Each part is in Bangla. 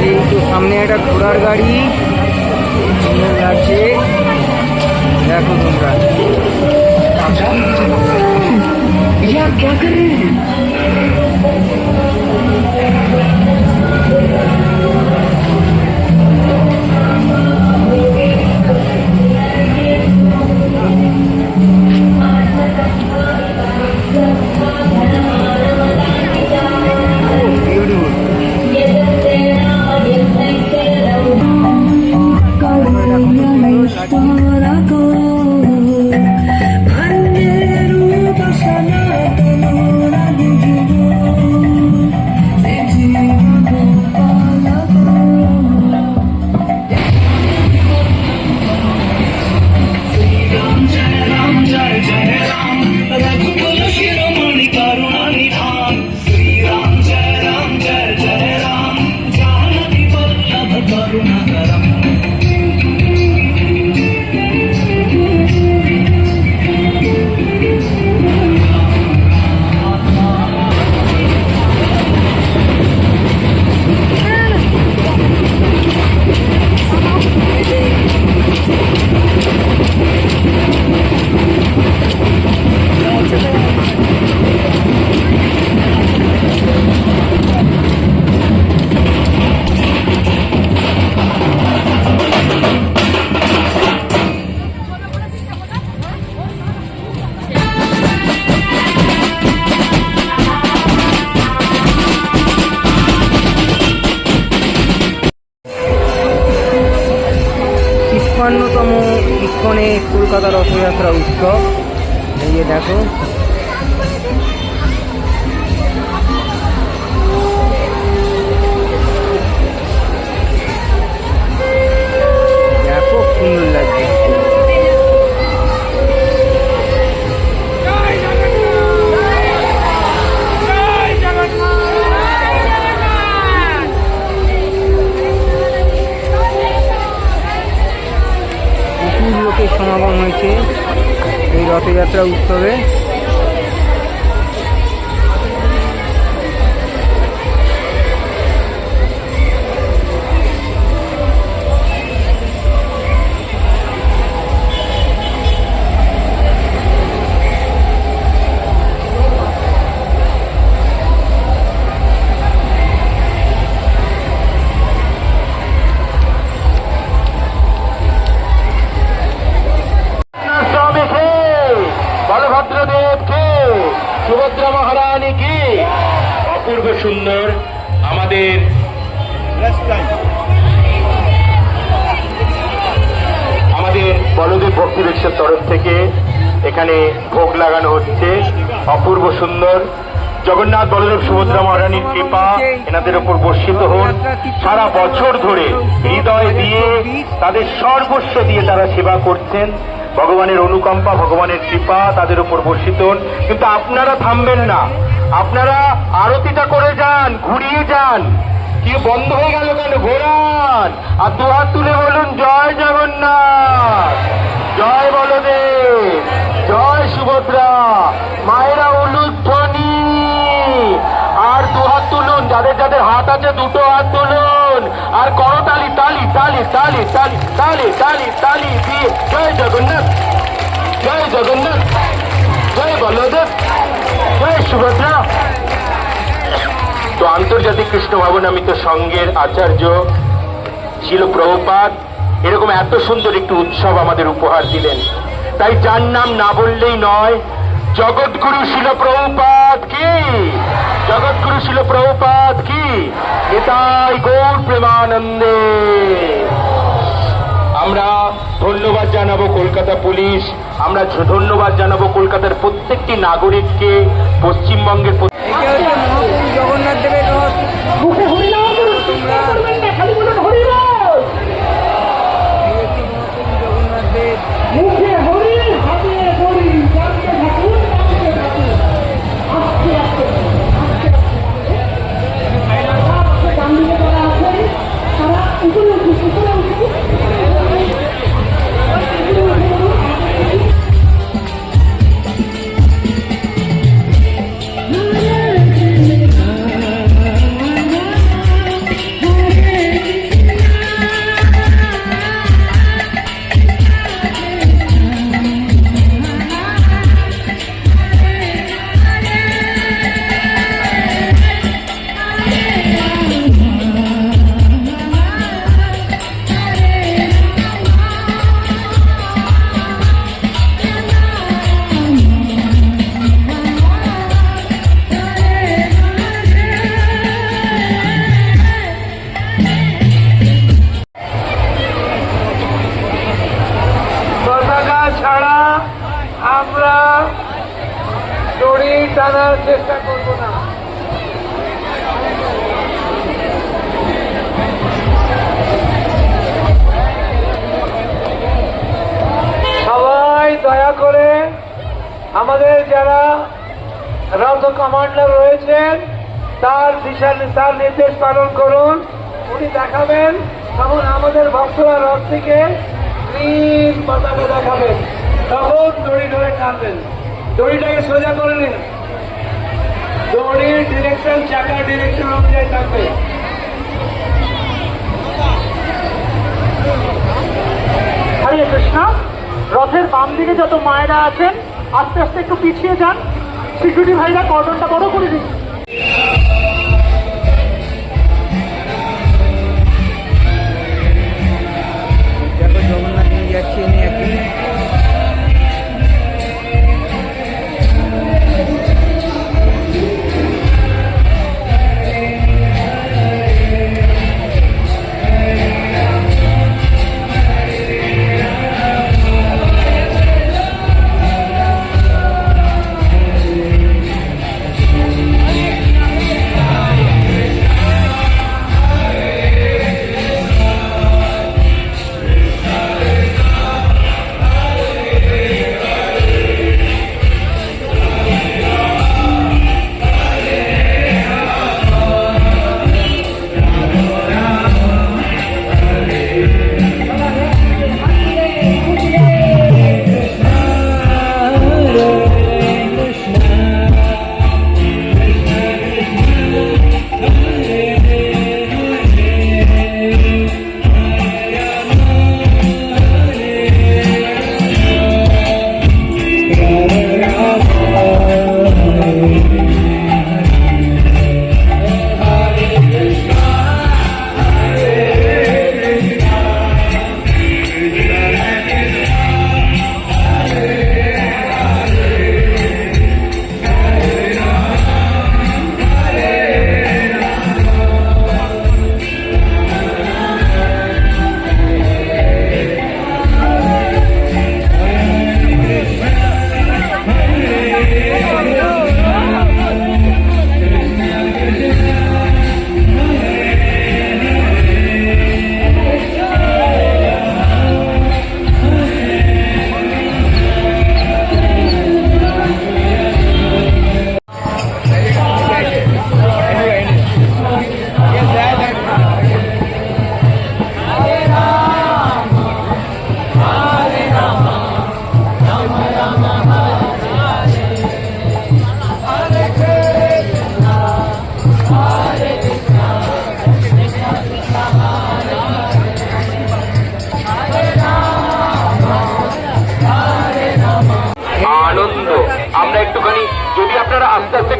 এই তো সামনে একটা ঘোড়ার গাড়ি। লাগছে। দেখো তোমরা। Я до гри. তিপ্পান্নতম ইস্কনে কলকাতা রথযাত্রা উৎসব। এই যে দেখো। ব্যাপক সুন্দর লাগছে। অপূর্ব সুন্দর আমাদের আমাদের বলদেব ভক্তি বৃক্ষের তরফ থেকে এখানে ভোগ লাগানো হচ্ছে। অপূর্ব সুন্দর। জগন্নাথ বলদেব সুভদ্রা মহারানীর কৃপা এনাদের উপর বর্ষিত হন সারা বছর ধরে হৃদয় দিয়ে তাদের সর্বস্ব দিয়ে তারা সেবা করছেন। ভগবানের অনুকম্পা, ভগবানের কৃপা তাদের উপর বর্ষিত হন কিন্তু আপনারা থামবেন না। আপনারা আরতিটা করে যান, ঘুরিয়ে যান। কি বন্ধ হয়ে গেল কেন? ঘোরান। আর দু হাত তুলে বলুন, জয় জগন্নাথ, জয় বলদেব, জয় সুভদ্রা, মায়েরা উলুধ্বনি। আর দু হাত তুলুন, যাদের যাদের হাত আছে দুটো হাত তুলুন। আর করো তালি তালি তালি তালি তালি তালি তালি তালি দিয়ে জয় জগন্নাথ জয় জগন্নাথ, জয় বলদেব। তো আন্তর্জাতিক কৃষ্ণ ভাবনামিত সংঘের আচার্য ছিল প্রভুপাত এরকম এত সুন্দর একটি উৎসব আমাদের উপহার দিলেন। তাই যার নাম না বললেই নয়, জগৎগুরু শিল প্রভুপাত কি? জগৎগুরু শিল প্রভুপাত কি? এটাই গৌর প্রেমানন্দে। আমরা ধন্যবাদ জানাব কলকাতা পুলিশ আমরা ধন্যবাদ জানাব কলকাতার প্রত্যেকটি নাগরিককে পশ্চিমবঙ্গের কমান্ডার রয়েছেন। তার দিশা তার নির্দেশ পালন করুন। উনি দেখাবেন। তখন আমাদের ভক্তরা রথ থেকে গ্রিন পতাকা দেখাবেন। তখন দড়ি ধরে টানবেন। দড়িটাকে সোজা করে নিন। দড়ির ডিরেকশন চাকার ডিরেকশন অনুযায়ী থাকবে। হরে কৃষ্ণ। রথের বাম দিকে যত মায়েরা আছেন, আস্তে আস্তে একটু পিছিয়ে যান। সিকিউরিটি ভাইরা কর্ডনটা বড় করে দিন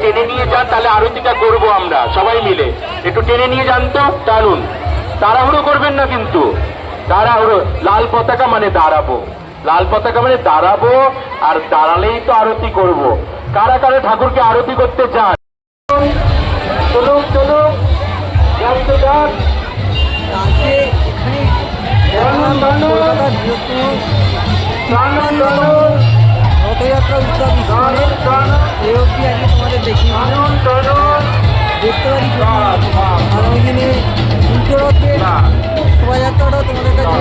টেনে নিয়ে যান তাহলে আরতিটা করব আমরা সবাই মিলে। একটু টেনে নিয়ে যান তো টানুন তাড়াহুড়ো করবেন না কিন্তু। তাড়াহুড়ো লাল পতাকা মানে দাঁড়াবো। লাল পতাকা মানে দাঁড়াবো আর দাঁড়ালেই তো আরতি করব। কারা কারা ঠাকুরকে আরতি করতে চান? চলুন চলুন। যান তো দেখতে পারি আর ওইখানে উল্টো রথের শোভাযাত্রাটাও তোমাদের কাছে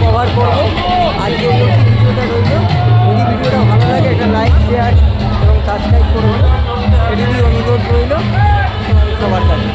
কভার করব। আজকে এই ভিডিওটা রইল। যদি ভিডিওটা ভালো লাগে একটা লাইক শেয়ার এবং সাবস্ক্রাইব করব এটি অনুরোধ রইল। সবার কাছে।